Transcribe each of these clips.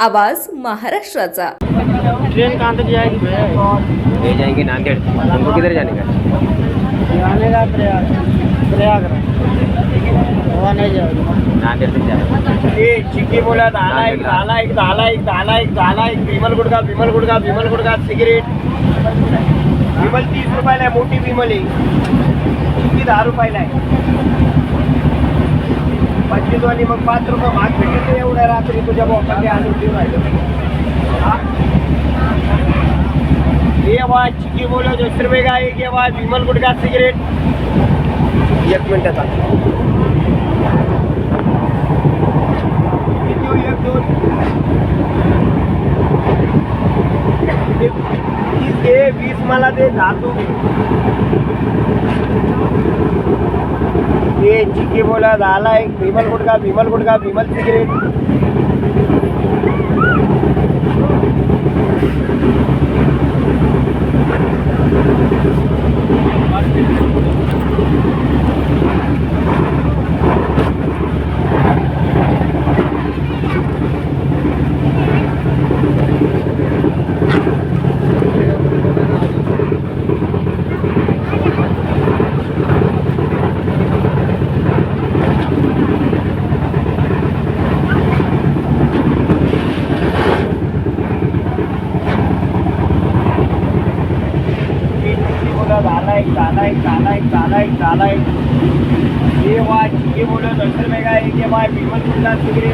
आवाज महाराष्ट्राचा. ट्रेन कहाँ तक जाएगी भैया? ले जाएंगे नांदेड़. तुमको किधर जाने का जाने का प्रयाग प्रयागराज. नांदेड़ तक चिक्की बोला एक एक एक एक एक विमल गुडका विमल गुडका विमल गुडका सिगरेट. विमल तीस रुपयाला आहे मोठी विमल आहे चिक्की दहा रुपयाला आहे पंचवीस आणि मग पाच रुपये भाग भेटतो एवढ्या रात्री तुझ्या बॉक्समध्ये आणून देऊन राहिलो. ये वा चिक्की बोलो दस बेग आहे एक ये विमल गुटका सिगरेट. एक मिनिटाचा किती एक दोन? तीस घे वीस मला ते दहा तू घे एक चिक्की बोला डाला एक भीमल गुटका भीमल गुटका भीमल सिगरेट Thank झालाय झालाय झालाय झालाय झालाय ये वाच, ये बोलो दक्षिण में गए, ये वाच, विमल गुजरात सिगरे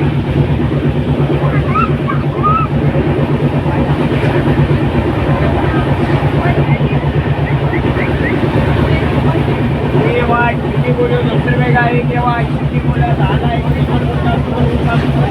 ये वाच, ये बोलो दक्षिण में गए, ये वाच, ये बोला झालाय विमल गुजरात सिगरे